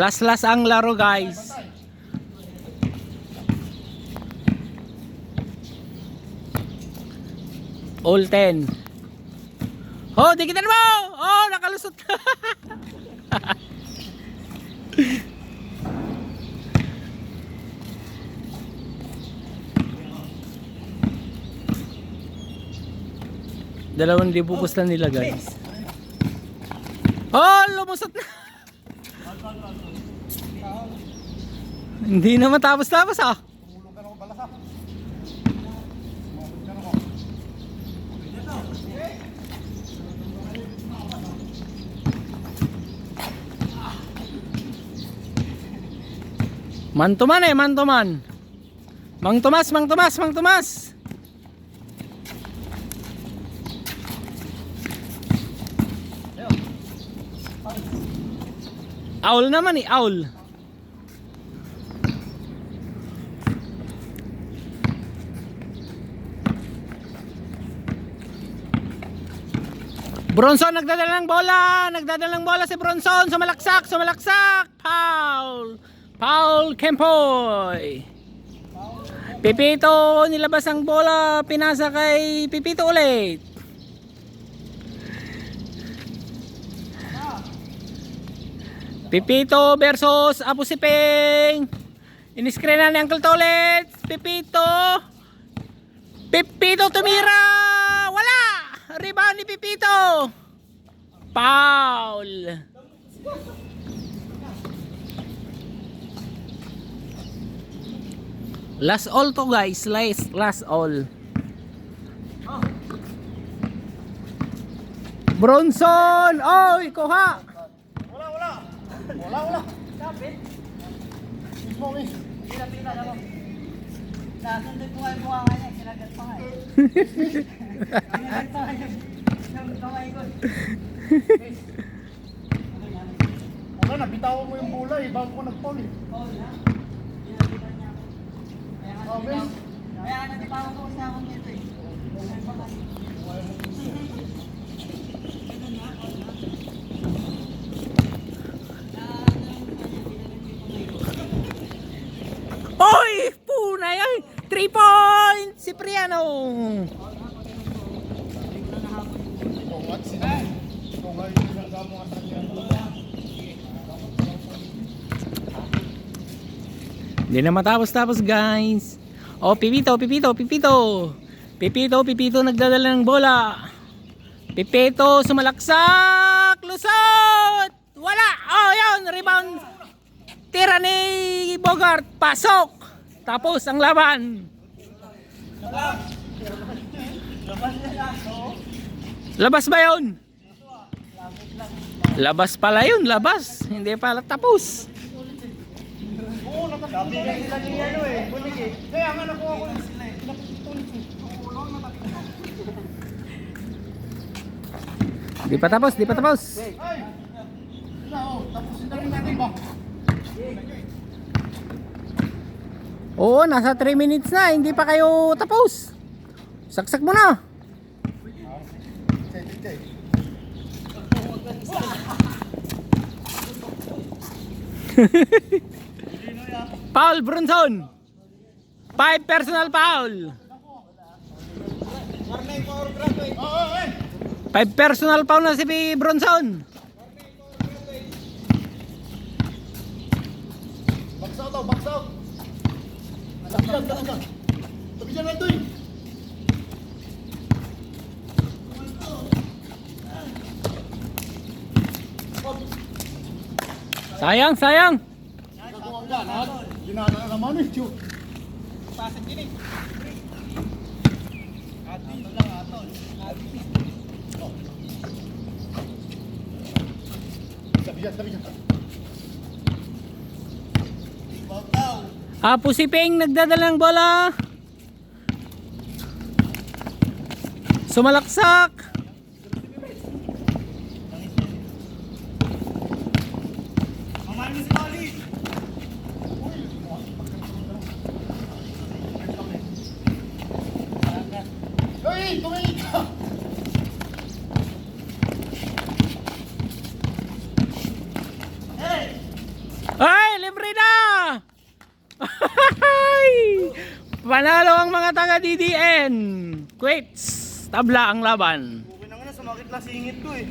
Last last ang laro guys. All 10. Oh, dikitan mo! Oh, nakalusot ka. Dalawang libo pusta nila guys. Oh, lumusot na. Hindi na matapos-tapos ah. Man to man eh, man to man. Mang Tomas, Mang Tomas, Mang Tomas. Owl naman eh, owl. Bronson nagdadala ng bola, nagdadala ng bola si Bronson, sumalaksak, sumalaksak. Foul. Foul Kempoy. Pipito nilabas ang bola, pinasa kay Pipito ulit. Pipito versus Apo Sipeng. Iniskrinan ni Uncle Tolet. Pipito. Pipito tumira. Wala. Rebound ni Pipito. Foul. Last all to guys. Last, last all. Bronson! Oy, kuha! Wala, wala. Wala, wala. Mismo, miss. Nasunod ko nga yung mukha nga niya, sinagat pa nga eh. Sinagat pa nga yung kamay ko. Wala na, bitawan mo yung bola eh, bago ko nag-fall eh. Oh, na. Pinabitan niya ako. Kaya nga Oh, nagbitawan- miss. Kaya nga nagbitawan ko sa akong dito eh. 3 point! Si Priano! Hindi na matapos-tapos guys. Oh, Pipito, Pipito, Pipito. Pipito, Pipito nagdadala ng bola. Pipito sumalaksak. Lusot! Wala! Oh, yun! Rebound! Tira ni Bogart. Pasok! Tapos ang laban. Labas ba yun? Labas pala yun, labas. Hindi pala tapos. Di pa tapos, di pa tapos. Oh. Tapusin na rin natin ba? Oo, nasa 3 minutes na, hindi pa kayo tapos. Saksak mo na. Foul Bronson. 5 personal eh! 5 personal foul na si. Box out daw, box tabi dyan. Tabi dyan, Aldoy. Sayang, sayang. Nakuha ka, lahat. Ginana Apo si Peng nagdadala ng bola. Sumalaksak. Hey, tumingin ka! Panalo ang mga taga DDN. Quits. Tabla ang laban. Okay na nga sumakit na singit ko eh.